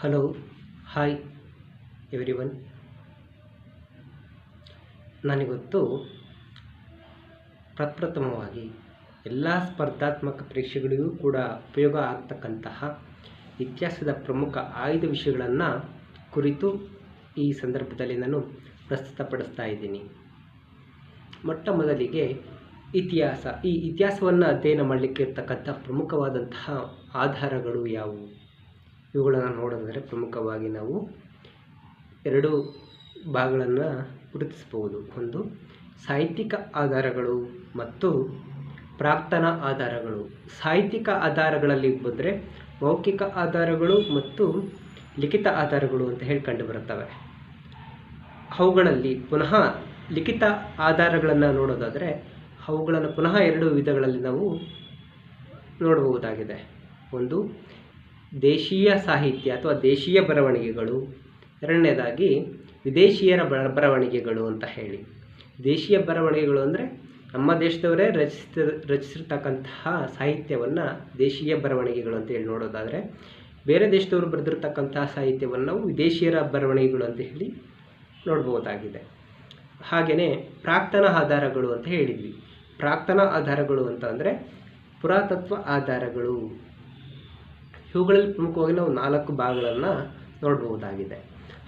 Hello hi everyone ನನಗೊತ್ತು ಪ್ರಪ್ರಥಮವಾಗಿ ಎಲ್ಲ ಸ್ಪರ್ಧಾತ್ಮಕ ಪರೀಕ್ಷೆಗಳಿಗೂ ಕೂಡ ಉಪಯೋಗ ಆಗ್ತಕ್ಕಂತಹ ಇತಿಹಾಸದ ಪ್ರಮುಖ ಆಯ್ದ ವಿಷಯಗಳನ್ನು ಕುರಿತು ಈ ಸಂದರ್ಭದಲ್ಲಿ ನಾನು ಪ್ರಸ್ತುತಪಡಿಸ್ತಾ ಇದ್ದೀನಿ. ಮೊಟ್ಟ ಮೊದಲಿಗೆ ಇತಿಹಾಸ. ಈ ಇತಿಹಾಸವನ್ನು ಅಧ್ಯಯನ ಮಾಡಲಿಕ್ಕೆ ಇರ್ತಕ್ಕಂಥ ಪ್ರಮುಖವಾದಂತಹ ಆಧಾರಗಳು ಯಾವುವು? ಇವುಗಳನ್ನು ನೋಡೋದಾದರೆ ಪ್ರಮುಖವಾಗಿ ನಾವು ಎರಡು ಭಾಗಗಳನ್ನು ಗುರುತಿಸಬಹುದು. ಒಂದು, ಸಾಹಿತ್ಯಿಕ ಆಧಾರಗಳು ಮತ್ತು ಪ್ರಾಕ್ತನ ಆಧಾರಗಳು. ಸಾಹಿತ್ಯಿಕ ಆಧಾರಗಳಲ್ಲಿ ಬಂದರೆ ಮೌಖಿಕ ಆಧಾರಗಳು ಮತ್ತು ಲಿಖಿತ ಆಧಾರಗಳು ಅಂತ ಹೇಳಿ ಕಂಡು ಬರುತ್ತವೆ. ಅವುಗಳಲ್ಲಿ ಪುನಃ ಲಿಖಿತ ಆಧಾರಗಳನ್ನು ನೋಡೋದಾದರೆ ಅವುಗಳನ್ನು ಪುನಃ ಎರಡು ವಿಧಗಳಲ್ಲಿ ನಾವು ನೋಡಬಹುದಾಗಿದೆ. ಒಂದು ದೇಶೀಯ ಸಾಹಿತ್ಯ ಅಥವಾ ದೇಶೀಯ ಬರವಣಿಗೆಗಳು. ಎರಡನೇದಾಗಿ, ವಿದೇಶಿಯರ ಬರ, ಬರವಣಿಗೆಗಳು ಅಂತ ಹೇಳಿ. ದೇಶೀಯ ಬರವಣಿಗೆಗಳು ಅಂದರೆ ನಮ್ಮ ದೇಶದವರೇ ರಚಿಸಿದ ರಚಿಸಿರ್ತಕ್ಕಂತಹ ಸಾಹಿತ್ಯವನ್ನು ದೇಶೀಯ ಬರವಣಿಗೆಗಳು ಅಂತ ಹೇಳಿ ನೋಡೋದಾದರೆ, ಬೇರೆ ದೇಶದವರು ಬರೆದಿರ್ತಕ್ಕಂತಹ ಸಾಹಿತ್ಯವನ್ನು ನಾವು ವಿದೇಶಿಯರ ಬರವಣಿಗೆಗಳು ಅಂತ ಹೇಳಿ ನೋಡ್ಬೋದಾಗಿದೆ. ಹಾಗೆಯೇ ಪ್ರಾಕ್ತನ ಆಧಾರಗಳು ಅಂತ ಹೇಳಿದ್ವಿ. ಪ್ರಾಕ್ತನ ಆಧಾರಗಳು ಅಂತ ಅಂದರೆ ಪುರಾತತ್ವ ಆಧಾರಗಳು. ಇವುಗಳಲ್ಲಿ ಪ್ರಮುಖವಾಗಿ ನಾವು ನಾಲ್ಕು ಭಾಗಗಳನ್ನು ನೋಡಬಹುದಾಗಿದೆ.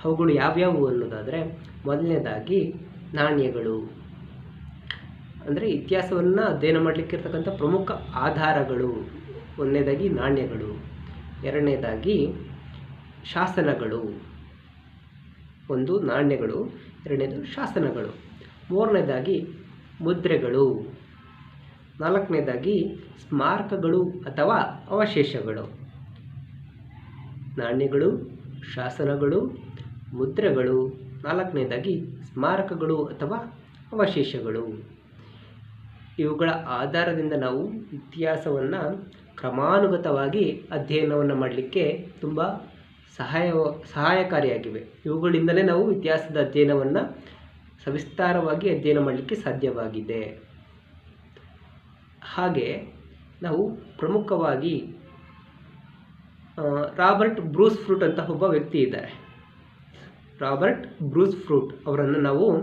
ಅವುಗಳು ಯಾವ್ಯಾವು ಅನ್ನೋದಾದರೆ, ಮೊದಲನೇದಾಗಿ ನಾಣ್ಯಗಳು. ಅಂದರೆ ಇತಿಹಾಸವನ್ನು ಅಧ್ಯಯನ ಮಾಡಲಿಕ್ಕೆ ಇರ್ತಕ್ಕಂಥ ಪ್ರಮುಖ ಆಧಾರಗಳು. ಒಂದನೇದಾಗಿ ನಾಣ್ಯಗಳು. ಎರಡನೇದಾಗಿ ಶಾಸನಗಳು. ಒಂದು ನಾಣ್ಯಗಳು, ಎರಡನೇದು ಶಾಸನಗಳು. ಮೂರನೇದಾಗಿ ಮುದ್ರೆಗಳು. ನಾಲ್ಕನೇದಾಗಿ ಸ್ಮಾರಕಗಳು ಅಥವಾ ಅವಶೇಷಗಳು. ನಾಣ್ಯಗಳು ಶಾಸನಗಳು, ಮುದ್ರೆಗಳು, ನಾಲ್ಕನೇದಾಗಿ ಸ್ಮಾರಕಗಳು ಅಥವಾ ಅವಶೇಷಗಳು. ಇವುಗಳ ಆಧಾರದಿಂದ ನಾವು ಇತಿಹಾಸವನ್ನು ಕ್ರಮಾನುಗತವಾಗಿ ಅಧ್ಯಯನವನ್ನು ಮಾಡಲಿಕ್ಕೆ ತುಂಬ ಸಹಾಯ ಸಹಾಯಕಾರಿಯಾಗಿವೆ. ಇವುಗಳಿಂದಲೇ ನಾವು ಇತಿಹಾಸದ ಅಧ್ಯಯನವನ್ನು ಸವಿಸ್ತಾರವಾಗಿ ಅಧ್ಯಯನ ಮಾಡಲಿಕ್ಕೆ ಸಾಧ್ಯವಾಗಿದೆ. ಹಾಗೆ ನಾವು ಪ್ರಮುಖವಾಗಿ ರಾಬರ್ಟ್ ಬ್ರೂಸ್ ಫ್ರೂಟ್ ಅಂತ ಒಬ್ಬ ವ್ಯಕ್ತಿ ಇದ್ದಾರೆ. ರಾಬರ್ಟ್ ಬ್ರೂಸ್ ಫ್ರೂಟ್ ಅವರನ್ನು ನಾವು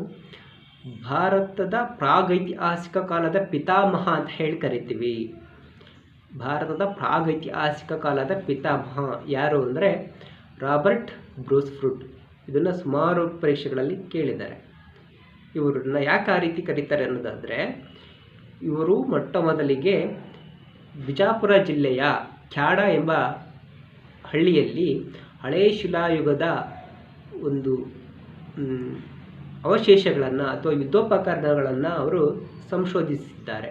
ಭಾರತದ ಪ್ರಾಗೈತಿಹಾಸಿಕ ಕಾಲದ ಪಿತಾಮಹ ಅಂತ ಹೇಳಿ ಕರಿತೀವಿ. ಭಾರತದ ಪ್ರಾಗೈತಿಹಾಸಿಕ ಕಾಲದ ಪಿತಾಮಹ ಯಾರು ಅಂದರೆ ರಾಬರ್ಟ್ ಬ್ರೂಸ್ ಫ್ರೂಟ್. ಇದನ್ನು ಸುಮಾರು ಪರೀಕ್ಷೆಗಳಲ್ಲಿ ಕೇಳಿದ್ದಾರೆ. ಇವರನ್ನ ಯಾಕೆ ಆ ರೀತಿ ಕರೀತಾರೆ ಅನ್ನೋದಾದರೆ, ಇವರು ಮೊಟ್ಟ ಮೊದಲಿಗೆ ಬಿಜಾಪುರ ಜಿಲ್ಲೆಯ ಖ್ಯಾಡ ಎಂಬ ಹಳ್ಳಿಯಲ್ಲಿ ಹಳೇ ಶಿಲಾಯುಗದ ಒಂದು ಅವಶೇಷಗಳನ್ನು ಅಥವಾ ಯುದ್ಧೋಪಕರಣಗಳನ್ನು ಅವರು ಸಂಶೋಧಿಸಿದ್ದಾರೆ.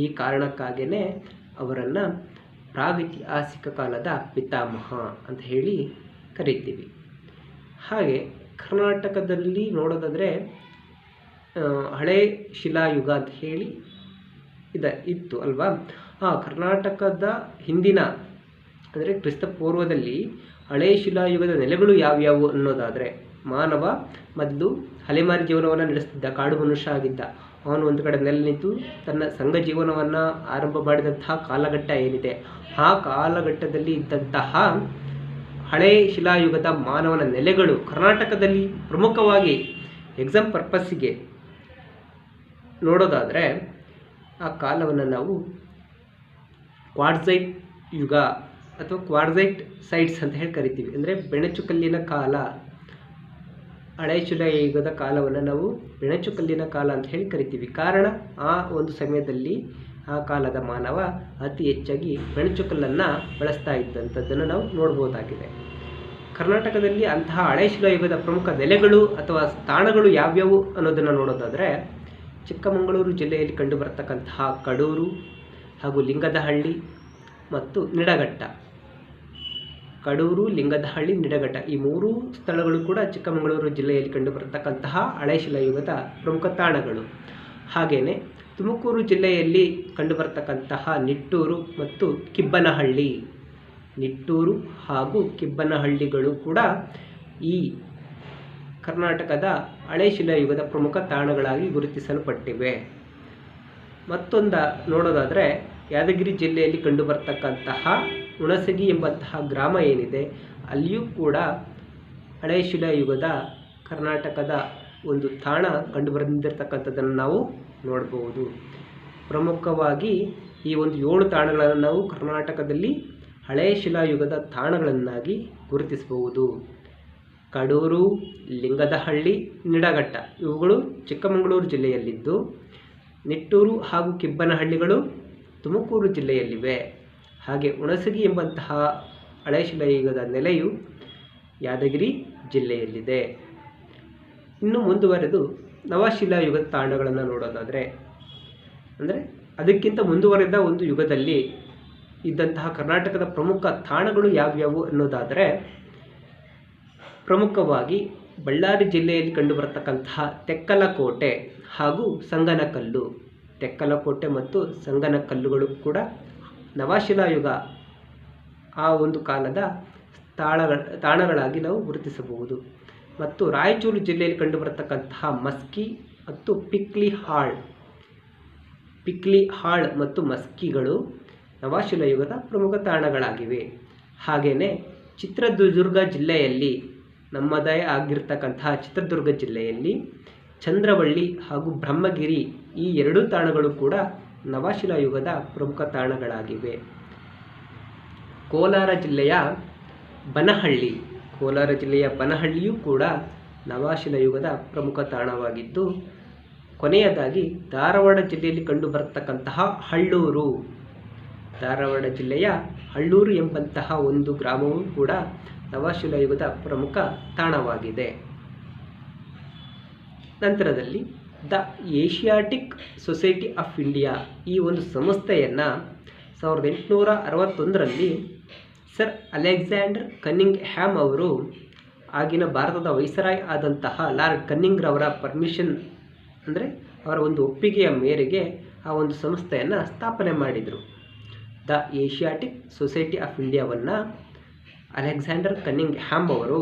ಈ ಕಾರಣಕ್ಕಾಗಿಯೇ ಅವರನ್ನು ಪ್ರಾಗೈತಿಹಾಸಿಕ ಕಾಲದ ಪಿತಾಮಹ ಅಂತ ಹೇಳಿ ಕರಿತೀವಿ. ಹಾಗೆ ಕರ್ನಾಟಕದಲ್ಲಿ ನೋಡೋದಾದರೆ ಹಳೆ ಶಿಲಾಯುಗ ಅಂತ ಹೇಳಿ ಇದೆ ಇತ್ತು ಅಲ್ವಾ? ಹಾಂ ಕರ್ನಾಟಕದ ಹಿಂದಿನ ಅಂದರೆ ಕ್ರಿಸ್ತ ಪೂರ್ವದಲ್ಲಿ ಹಳೆಯ ಶಿಲಾಯುಗದ ನೆಲೆಗಳು ಯಾವ್ಯಾವು ಅನ್ನೋದಾದರೆ ಮಾನವ ಮೊದಲು ಅಲೆಮಾರಿ ಜೀವನವನ್ನು ನಡೆಸ್ತಿದ್ದ ಕಾಡು ಮನುಷ್ಯ ಆಗಿದ್ದ. ಅವನು ಒಂದು ಕಡೆ ನೆಲೆ ನಿಂತು ತನ್ನ ಸಂಘ ಜೀವನವನ್ನು ಆರಂಭ ಮಾಡಿದಂತಹ ಕಾಲಘಟ್ಟ ಏನಿದೆ? ಆ ಕಾಲಘಟ್ಟದಲ್ಲಿ ಇದ್ದಂತಹ ಹಳೆ ಶಿಲಾಯುಗದ ಮಾನವನ ನೆಲೆಗಳು ಕರ್ನಾಟಕದಲ್ಲಿ ಪ್ರಮುಖವಾಗಿ ಎಕ್ಸಾಮ್ ಪರ್ಪಸ್ಸಿಗೆ ನೋಡೋದಾದರೆ ಆ ಕಾಲವನ್ನು ನಾವು ಕ್ವಾಡ್ಸೈಟ್ ಯುಗ ಅಥವಾ ಕ್ವಾಡ್ಸೈಟ್ ಸೈಟ್ಸ್ ಅಂತ ಹೇಳಿ ಕರಿತೀವಿ. ಅಂದರೆ ಬೆಣಚುಕಲ್ಲಿನ ಕಾಲ, ಹಳೆ ಯುಗದ ಕಾಲವನ್ನು ನಾವು ಬೆಣಚುಕಲ್ಲಿನ ಕಾಲ ಅಂತ ಹೇಳಿ ಕರಿತೀವಿ. ಕಾರಣ ಆ ಒಂದು ಸಮಯದಲ್ಲಿ ಆ ಕಾಲದ ಮಾನವ ಅತಿ ಹೆಚ್ಚಾಗಿ ಬೆಣಚುಕಲ್ಲನ್ನು ಬಳಸ್ತಾ ಇದ್ದಂಥದ್ದನ್ನು ನಾವು ನೋಡ್ಬೋದಾಗಿದೆ. ಕರ್ನಾಟಕದಲ್ಲಿ ಅಂತಹ ಹಳೆ ಯುಗದ ಪ್ರಮುಖ ನೆಲೆಗಳು ಅಥವಾ ಸ್ಥಾನಗಳು ಯಾವ್ಯಾವು ಅನ್ನೋದನ್ನು ನೋಡೋದಾದರೆ ಚಿಕ್ಕಮಗಳೂರು ಜಿಲ್ಲೆಯಲ್ಲಿ ಕಂಡುಬರತಕ್ಕಂತಹ ಕಡೂರು ಹಾಗೂ ಲಿಂಗದಹಳ್ಳಿ ಮತ್ತು ನಿಡಘಟ್ಟ. ಕಡೂರು, ಲಿಂಗದಹಳ್ಳಿ, ನಿಡಘಟ್ಟ ಈ ಮೂರೂ ಸ್ಥಳಗಳು ಕೂಡ ಚಿಕ್ಕಮಗಳೂರು ಜಿಲ್ಲೆಯಲ್ಲಿ ಕಂಡುಬರತಕ್ಕಂತಹ ಹಳೆ ಶಿಲಾಯುಗದ ಪ್ರಮುಖ ತಾಣಗಳು. ಹಾಗೆಯೇ ತುಮಕೂರು ಜಿಲ್ಲೆಯಲ್ಲಿ ಕಂಡುಬರತಕ್ಕಂತಹ ನಿಟ್ಟೂರು ಮತ್ತು ಕಿಬ್ಬನಹಳ್ಳಿ. ನಿಟ್ಟೂರು ಹಾಗೂ ಕಿಬ್ಬನಹಳ್ಳಿಗಳು ಕೂಡ ಈ ಕರ್ನಾಟಕದ ಹಳೆ ಶಿಲಾಯುಗದ ಪ್ರಮುಖ ತಾಣಗಳಾಗಿ ಗುರುತಿಸಲ್ಪಟ್ಟಿವೆ. ಮತ್ತೊಂದು ನೋಡೋದಾದರೆ ಯಾದಗಿರಿ ಜಿಲ್ಲೆಯಲ್ಲಿ ಕಂಡುಬರ್ತಕ್ಕಂತಹ ಹುಣಸಗಿ ಎಂಬಂತಹ ಗ್ರಾಮ ಏನಿದೆ, ಅಲ್ಲಿಯೂ ಕೂಡ ಹಳೆಯ ಶಿಲಾಯುಗದ ಕರ್ನಾಟಕದ ಒಂದು ತಾಣ ಕಂಡುಬಂದಿರತಕ್ಕಂಥದ್ದನ್ನು ನಾವು ನೋಡಬಹುದು ಪ್ರಮುಖವಾಗಿ ಈ ಒಂದು ಏಳು ತಾಣಗಳನ್ನು ನಾವು ಕರ್ನಾಟಕದಲ್ಲಿ ಹಳೆಯ ಶಿಲಾಯುಗದ ತಾಣಗಳನ್ನಾಗಿ ಗುರುತಿಸಬಹುದು. ಕಡೂರು, ಲಿಂಗದಹಳ್ಳಿ ನಿಡಘಟ್ಟ ಇವುಗಳು ಚಿಕ್ಕಮಗಳೂರು ಜಿಲ್ಲೆಯಲ್ಲಿದ್ದು, ನಿಟ್ಟೂರು ಹಾಗೂ ಕಿಬ್ಬನಹಳ್ಳಿಗಳು ತುಮಕೂರು ಜಿಲ್ಲೆಯಲ್ಲಿವೆ. ಹಾಗೆ ಹುಣಸಗಿ ಎಂಬಂತಹ ಹಳೆಯ ಶಿಲಾಯುಗದ ನೆಲೆಯು ಯಾದಗಿರಿ ಜಿಲ್ಲೆಯಲ್ಲಿದೆ. ಇನ್ನು ಮುಂದುವರೆದು ನವಶಿಲಾಯುಗದ ತಾಣಗಳನ್ನು ನೋಡೋದಾದರೆ, ಅಂದರೆ ಅದಕ್ಕಿಂತ ಮುಂದುವರೆದ ಒಂದು ಯುಗದಲ್ಲಿ ಇದ್ದಂತಹ ಕರ್ನಾಟಕದ ಪ್ರಮುಖ ತಾಣಗಳು ಯಾವ್ಯಾವು ಅನ್ನೋದಾದರೆ, ಪ್ರಮುಖವಾಗಿ ಬಳ್ಳಾರಿ ಜಿಲ್ಲೆಯಲ್ಲಿ ಕಂಡುಬರತಕ್ಕಂತಹ ತೆಕ್ಕಲಕೋಟೆ ಹಾಗೂ ಸಂಗನಕಲ್ಲು. ತೆಕ್ಕಲಕೋಟೆ ಮತ್ತು ಸಂಗನ ಕಲ್ಲುಗಳು ಕೂಡ ನವಶಿಲಾಯುಗ ಆ ಒಂದು ಕಾಲದ ತಾಳಗಳ ತಾಣಗಳಾಗಿ ನಾವು ಗುರುತಿಸಬಹುದು. ಮತ್ತು ರಾಯಚೂರು ಜಿಲ್ಲೆಯಲ್ಲಿ ಕಂಡುಬರತಕ್ಕಂತಹ ಮಸ್ಕಿ ಮತ್ತು ಪಿಕ್ಲಿ ಹಾಳ್ ಪಿಕ್ಲಿ ಹಾಳ್ ಮತ್ತು ಮಸ್ಕಿಗಳು ನವಶಿಲಾಯುಗದ ಪ್ರಮುಖ ತಾಣಗಳಾಗಿವೆ. ಹಾಗೆಯೇ ಚಿತ್ರದುರ್ಗ ಜಿಲ್ಲೆಯಲ್ಲಿ ನಮ್ಮದೇ ಆಗಿರ್ತಕ್ಕಂತಹ ಚಿತ್ರದುರ್ಗ ಜಿಲ್ಲೆಯಲ್ಲಿ ಚಂದ್ರವಳ್ಳಿ ಹಾಗೂ ಬ್ರಹ್ಮಗಿರಿ ಈ ಎರಡೂ ತಾಣಗಳು ಕೂಡ ನವಶಿಲಾಯುಗದ ಪ್ರಮುಖ ತಾಣಗಳಾಗಿವೆ. ಕೋಲಾರ ಜಿಲ್ಲೆಯ ಬನಹಳ್ಳಿ, ಕೋಲಾರ ಜಿಲ್ಲೆಯ ಬನಹಳ್ಳಿಯೂ ಕೂಡ ನವಶಿಲಾಯುಗದ ಪ್ರಮುಖ ತಾಣವಾಗಿದ್ದು, ಕೊನೆಯದಾಗಿ ಧಾರವಾಡ ಜಿಲ್ಲೆಯಲ್ಲಿ ಕಂಡುಬರತಕ್ಕಂತಹ ಹಳ್ಳೂರು. ಧಾರವಾಡ ಜಿಲ್ಲೆಯ ಹಳ್ಳೂರು ಎಂಬಂತಹ ಒಂದು ಗ್ರಾಮವೂ ಕೂಡ ನವಶಿಲಾಯುಗದ ಪ್ರಮುಖ ತಾಣವಾಗಿದೆ. ನಂತರದಲ್ಲಿ the Asiatic Society of India ಈ ಒಂದು ಸಂಸ್ಥೆಯನ್ನು ಸಾವಿರದ ಎಂಟುನೂರ ಅರವತ್ತೊಂದರಲ್ಲಿ ಸರ್ ಅಲೆಕ್ಸಾಂಡರ್ ಕನ್ನಿಂಗ್ ಹ್ಯಾಮ್ ಅವರು ಆಗಿನ ಭಾರತದ ವೈಸರಾಯ್ ಆದಂತಹ ಲಾರ್ಡ್ ಕನ್ನಿಂಗ್ರವರ ಪರ್ಮಿಷನ್ ಅಂದರೆ ಅವರ ಒಂದು ಒಪ್ಪಿಗೆಯ ಮೇರೆಗೆ ಆ ಒಂದು ಸಂಸ್ಥೆಯನ್ನು ಸ್ಥಾಪನೆ ಮಾಡಿದರು. ದ ಏಷಿಯಾಟಿಕ್ ಸೊಸೈಟಿ ಆಫ್ ಇಂಡಿಯಾವನ್ನು ಅಲೆಕ್ಸಾಂಡರ್ ಕನ್ನಿಂಗ್ ಹ್ಯಾಮ್ ಅವರು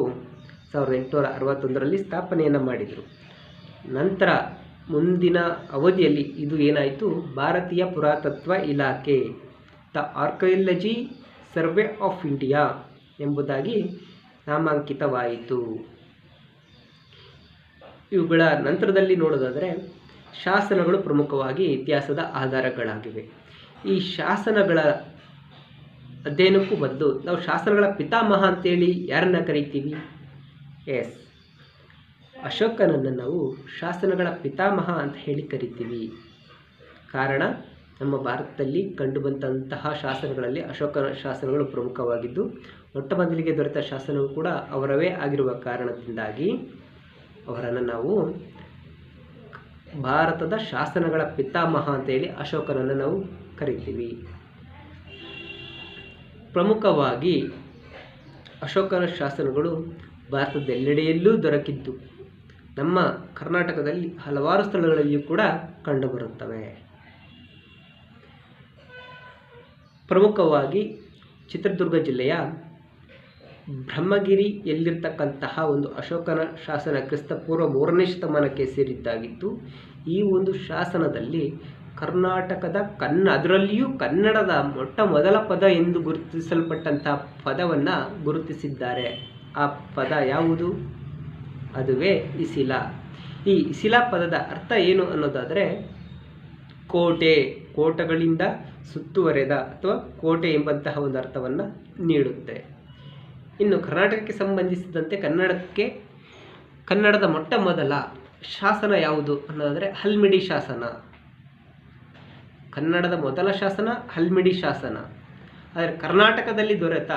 ಸಾವಿರದ ಎಂಟುನೂರ ಅರವತ್ತೊಂದರಲ್ಲಿ ಸ್ಥಾಪನೆಯನ್ನು ಮಾಡಿದರು. ನಂತರ ಮುಂದಿನ ಅವಧಿಯಲ್ಲಿ ಇದು ಏನಾಯಿತು? ಭಾರತೀಯ ಪುರಾತತ್ವ ಇಲಾಖೆ. The Archaeology Survey of India ಎಂಬುದಾಗಿ ನಾಮಾಂಕಿತವಾಯಿತು. ಇವುಗಳ ನಂತರದಲ್ಲಿ ನೋಡೋದಾದರೆ, ಶಾಸನಗಳು ಪ್ರಮುಖವಾಗಿ ಇತಿಹಾಸದ ಆಧಾರಗಳಾಗಿವೆ. ಈ ಶಾಸನಗಳ ಅಧ್ಯಯನಕ್ಕೂ ಬದಲು ನಾವು ಶಾಸನಗಳ ಪಿತಾಮಹ ಅಂತೇಳಿ ಯಾರನ್ನ ಕರಿತೀವಿ? ಎಸ್. ಅಶೋಕನನ್ನು ನಾವು ಶಾಸನಗಳ ಪಿತಾಮಹ ಅಂತ ಹೇಳಿ ಕರಿತೀವಿ. ಕಾರಣ ನಮ್ಮ ಭಾರತದಲ್ಲಿ ಕಂಡುಬಂದಂತಹ ಶಾಸನಗಳಲ್ಲಿ ಅಶೋಕನ ಶಾಸನಗಳು ಪ್ರಮುಖವಾಗಿದ್ದು, ಮೊಟ್ಟ ಮೊದಲಿಗೆ ದೊರೆತ ಶಾಸನವು ಕೂಡ ಅವರವೇ ಆಗಿರುವ ಕಾರಣದಿಂದಾಗಿ ಅವರನ್ನು ನಾವು ಭಾರತದ ಶಾಸನಗಳ ಪಿತಾಮಹ ಅಂತೇಳಿ ಅಶೋಕನನ್ನು ನಾವು ಕರಿತೀವಿ. ಪ್ರಮುಖವಾಗಿ ಅಶೋಕನ ಶಾಸನಗಳು ಭಾರತದೆಲ್ಲೆಡೆಯಲ್ಲೂ ದೊರಕಿದ್ದು. ನಮ್ಮ ಕರ್ನಾಟಕದಲ್ಲಿ ಹಲವಾರು ಸ್ಥಳಗಳಲ್ಲಿಯೂ ಕೂಡ ಕಂಡುಬರುತ್ತವೆ. ಪ್ರಮುಖವಾಗಿ ಚಿತ್ರದುರ್ಗ ಜಿಲ್ಲೆಯ ಬ್ರಹ್ಮಗಿರಿಯಲ್ಲಿರ್ತಕ್ಕಂತಹ ಒಂದು ಅಶೋಕನ ಶಾಸನ ಕ್ರಿಸ್ತಪೂರ್ವ ಮೂರನೇ ಶತಮಾನಕ್ಕೆ ಸೇರಿದ್ದಾಗಿತ್ತು. ಈ ಒಂದು ಶಾಸನದಲ್ಲಿ ಕರ್ನಾಟಕದ ಕನ್ನ, ಅದರಲ್ಲಿಯೂ ಕನ್ನಡದ ಮೊಟ್ಟ ಮೊದಲ ಪದ ಎಂದು ಗುರುತಿಸಲ್ಪಟ್ಟಂತಹ ಪದವನ್ನು ಗುರುತಿಸಿದ್ದಾರೆ. ಆ ಪದ ಯಾವುದು? ಅದುವೇ ಇಸಿಲ ಈ ಇಸಿಲ ಪದದ ಅರ್ಥ ಏನು ಅನ್ನೋದಾದರೆ ಕೋಟೆ, ಕೋಟಗಳಿಂದ ಸುತ್ತುವರೆದ ಅಥವಾ ಕೋಟೆ ಎಂಬಂತಹ ಒಂದು ಅರ್ಥವನ್ನು ನೀಡುತ್ತೆ. ಇನ್ನು ಕರ್ನಾಟಕಕ್ಕೆ ಸಂಬಂಧಿಸಿದಂತೆ ಕನ್ನಡಕ್ಕೆ, ಕನ್ನಡದ ಮೊಟ್ಟ ಮೊದಲ ಶಾಸನ ಯಾವುದು ಅನ್ನೋದಾದರೆ ಹಲ್ಮಿಡಿ ಶಾಸನ. ಕನ್ನಡದ ಮೊದಲ ಶಾಸನ ಹಲ್ಮಿಡಿ ಶಾಸನ. ಆದರೆ ಕರ್ನಾಟಕದಲ್ಲಿ ದೊರೆತ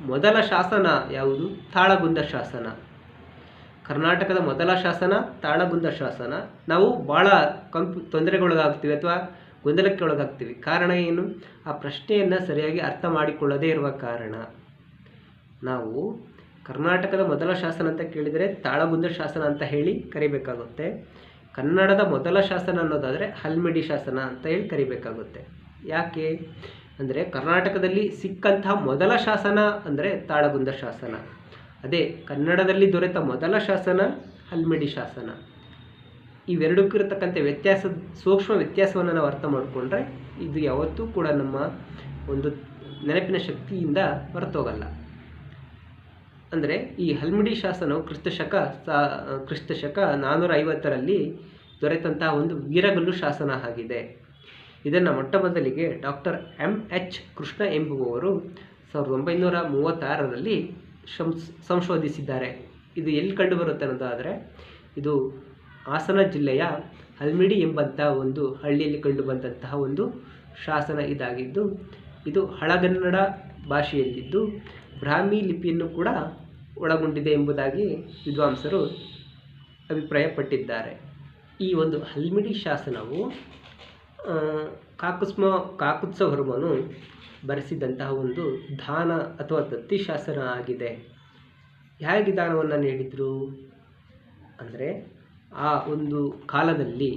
ಮೊದಲ ಶಾಸನ ಯಾವುದು? ತಾಳಗುಂದ ಶಾಸನ. ಕರ್ನಾಟಕದ ಮೊದಲ ಶಾಸನ, ತಾಳಗುಂದ ಶಾಸನ. ನಾವು ಭಾಳ ಕಂಪ್, ತೊಂದರೆಗೊಳಗಾಗ್ತೀವಿ ಅಥವಾ ಗೊಂದಲಕ್ಕೆ ಒಳಗಾಗ್ತೀವಿ ಕಾರಣ ಏನು? ಆ ಪ್ರಶ್ನೆಯನ್ನು ಸರಿಯಾಗಿ ಅರ್ಥ ಮಾಡಿಕೊಳ್ಳದೇ ಇರುವ ಕಾರಣ. ನಾವು ಕರ್ನಾಟಕದ ಮೊದಲ ಶಾಸನ ಅಂತ ಕೇಳಿದರೆ ತಾಳಗುಂದ ಶಾಸನ ಅಂತ ಹೇಳಿ ಕರಿಬೇಕಾಗುತ್ತೆ. ಕನ್ನಡದ ಮೊದಲ ಶಾಸನ ಅನ್ನೋದಾದರೆ ಹಲ್ಮಿಡಿ ಶಾಸನ ಅಂತ ಹೇಳಿ ಕರಿಬೇಕಾಗುತ್ತೆ. ಯಾಕೆ? ಅಂದರೆ ಕರ್ನಾಟಕದಲ್ಲಿ ಸಿಕ್ಕಂತಹ ಮೊದಲ ಶಾಸನ ಅಂದರೆ ತಾಳಗುಂದ ಶಾಸನ. ಅದೇ ಕನ್ನಡದಲ್ಲಿ ದೊರೆತ ಮೊದಲ ಶಾಸನ ಹಲ್ಮಿಡಿ ಶಾಸನ. ಇವೆರಡಕ್ಕೂ ಇರತಕ್ಕಂಥ ವ್ಯತ್ಯಾಸ, ಸೂಕ್ಷ್ಮ ವ್ಯತ್ಯಾಸವನ್ನು ನಾವು ಅರ್ಥ ಮಾಡಿಕೊಂಡ್ರೆ ಇದು ಯಾವತ್ತೂ ಕೂಡ ನಮ್ಮ ಒಂದು ನೆನಪಿನ ಶಕ್ತಿಯಿಂದ ಹೊರತೋಗಲ್ಲ. ಅಂದರೆ ಈ ಹಲ್ಮಿಡಿ ಶಾಸನವು ಕ್ರಿಸ್ತಶಕ, ಸಾ, ಕ್ರಿಸ್ತಶಕ ನಾನ್ನೂರ ಐವತ್ತರಲ್ಲಿ ದೊರೆತಂತಹ ಒಂದು ವೀರಗಲ್ಲು ಶಾಸನ ಆಗಿದೆ. ಇದನ್ನು ಮೊಟ್ಟ ಮೊದಲಿಗೆ ಡಾಕ್ಟರ್ ಎಂ ಎಚ್ ಕೃಷ್ಣ ಎಂಬುವವರು ಸಾವಿರದ ಒಂಬೈನೂರ ಮೂವತ್ತಾರರಲ್ಲಿ ಶಂಸ್ ಸಂಶೋಧಿಸಿದ್ದಾರೆ. ಇದು ಎಲ್ಲಿ ಕಂಡುಬರುತ್ತೆ ಅನ್ನೋದಾದರೆ, ಇದು ಹಾಸನ ಜಿಲ್ಲೆಯ ಹಲ್ಮಿಡಿ ಎಂಬಂಥ ಒಂದು ಹಳ್ಳಿಯಲ್ಲಿ ಕಂಡುಬಂದಂತಹ ಒಂದು ಶಾಸನ ಇದಾಗಿದ್ದು, ಇದು ಹಳಗನ್ನಡ ಭಾಷೆಯಲ್ಲಿದ್ದು, ಬ್ರಾಹ್ಮಿ ಲಿಪಿಯನ್ನು ಕೂಡ ಒಳಗೊಂಡಿದೆ ಎಂಬುದಾಗಿ ವಿದ್ವಾಂಸರು ಅಭಿಪ್ರಾಯಪಟ್ಟಿದ್ದಾರೆ. ಈ ಒಂದು ಹಲ್ಮಿಡಿ ಶಾಸನವು ಕಾಕುಸ್ಮ ಕಾಕುತ್ಸವರ್ಮನು ಬರೆಸಿದಂತಹ ಒಂದು ದಾನ ಅಥವಾ ದತ್ತಿಶಾಸನ ಆಗಿದೆ. ಹೇಗೆ ದಾನವನ್ನು ನೀಡಿದರು? ಅಂದರೆ ಆ ಒಂದು ಕಾಲದಲ್ಲಿ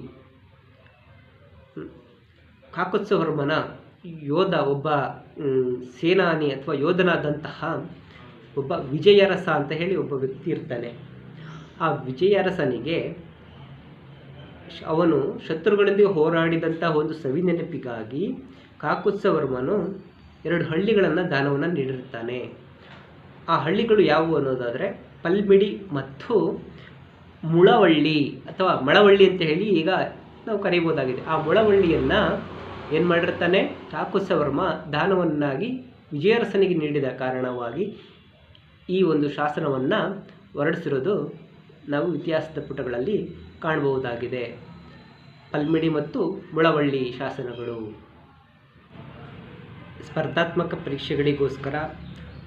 ಕಾಕುತ್ಸವರ್ಮನ ಯೋಧ ಒಬ್ಬ ಸೇನಾನಿ ಅಥವಾ ಯೋಧನಾದಂತಹ ಒಬ್ಬ ವಿಜಯರಸ ಅಂತ ಹೇಳಿ ಒಬ್ಬ ವ್ಯಕ್ತಿ ಇರ್ತಾನೆ. ಆ ವಿಜಯರಸನಿಗೆ ಅವನು ಶತ್ರುಗಳೊಂದಿಗೆ ಹೋರಾಡಿದಂತಹ ಒಂದು ಸವಿ ನೆನಪಿಗಾಗಿ ಕಾಕುತ್ಸವರ್ಮನು ಎರಡು ಹಳ್ಳಿಗಳನ್ನು ದಾನವನ್ನು ನೀಡಿರುತ್ತಾನೆ. ಆ ಹಳ್ಳಿಗಳು ಯಾವುವು ಅನ್ನೋದಾದರೆ ಪಲ್ಮಿಡಿ ಮತ್ತು ಮುಳವಳ್ಳಿ ಅಥವಾ ಮಳವಳ್ಳಿ ಅಂತ ಹೇಳಿ ಈಗ ನಾವು ಕರೆಯಬಹುದಾಗಿದೆ ಆ ಮುಳವಳ್ಳಿಯನ್ನು ಏನು ಮಾಡಿರ್ತಾನೆ ಕಾಕುತ್ಸವರ್ಮ ದಾನವನ್ನಾಗಿ ವಿಜಯರಸನಿಗೆ ನೀಡಿದ ಕಾರಣವಾಗಿ ಈ ಒಂದು ಶಾಸನವನ್ನು ಹೊರಡಿಸಿರೋದು ನಾವು ಇತಿಹಾಸದ ಪುಟಗಳಲ್ಲಿ ಕಾಣಬಹುದಾಗಿದೆ. ಪಲ್ಮಿಡಿ ಮತ್ತು ಮುಳವಳ್ಳಿ ಶಾಸನಗಳು. ಸ್ಪರ್ಧಾತ್ಮಕ ಪರೀಕ್ಷೆಗಳಿಗೋಸ್ಕರ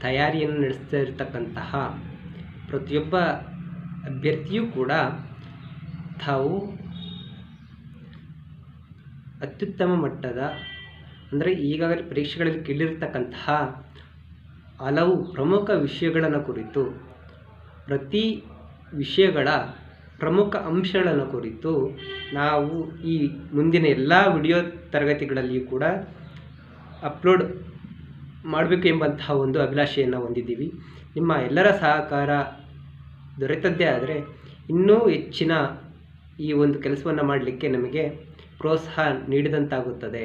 ತಯಾರಿಯನ್ನು ನಡೆಸ್ತಾ ಇರತಕ್ಕಂತಹ ಪ್ರತಿಯೊಬ್ಬ ಅಭ್ಯರ್ಥಿಯೂ ಕೂಡ ತಾವು ಅತ್ಯುತ್ತಮ ಮಟ್ಟದ, ಅಂದರೆ ಈಗಾಗಲೇ ಪರೀಕ್ಷೆಗಳಲ್ಲಿ ಕೇಳಿರ್ತಕ್ಕಂತಹ ಹಲವು ಪ್ರಮುಖ ವಿಷಯಗಳನ್ನು ಕುರಿತು, ಪ್ರತಿ ವಿಷಯಗಳ ಪ್ರಮುಖ ಅಂಶಗಳನ್ನು ಕುರಿತು ನಾವು ಈ ಮುಂದಿನ ಎಲ್ಲ ವಿಡಿಯೋ ತರಗತಿಗಳಲ್ಲಿಯೂ ಕೂಡ ಅಪ್ಲೋಡ್ ಮಾಡಬೇಕು ಎಂಬಂತಹ ಒಂದು ಅಭಿಲಾಷೆಯನ್ನು ಹೊಂದಿದ್ದೀವಿ. ನಿಮ್ಮ ಎಲ್ಲರ ಸಹಕಾರ ದೊರೆತದ್ದೇ ಆದರೆ ಇನ್ನೂ ಹೆಚ್ಚಿನ ಈ ಒಂದು ಕೆಲಸವನ್ನು ಮಾಡಲಿಕ್ಕೆ ನಮಗೆ ಪ್ರೋತ್ಸಾಹ ನೀಡಿದಂತಾಗುತ್ತದೆ.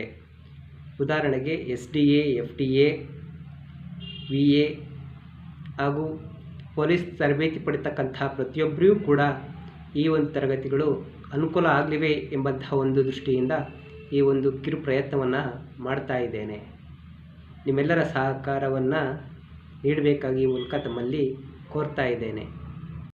ಉದಾಹರಣೆಗೆ S D A, F D A, V A ಹಾಗೂ ಪೊಲೀಸ್ ತರಬೇತಿ ಪಡಿತಕ್ಕಂತಹ ಪ್ರತಿಯೊಬ್ಬರಿಗೂ ಕೂಡ ಈ ಒಂದು ತರಗತಿಗಳು ಅನುಕೂಲ ಆಗಲಿವೆ ಎಂಬಂತಹ ಒಂದು ದೃಷ್ಟಿಯಿಂದ ಈ ಒಂದು ಕಿರು ಪ್ರಯತ್ನವನ್ನು ಮಾಡ್ತಾ ಇದ್ದೇನೆ. ನಿಮ್ಮೆಲ್ಲರ ಸಹಕಾರವನ್ನು ನೀಡಬೇಕಾಗಿ ಈ ಮೂಲಕ ತಮ್ಮಲ್ಲಿ ಕೋರ್ತಾ ಇದ್ದೇನೆ.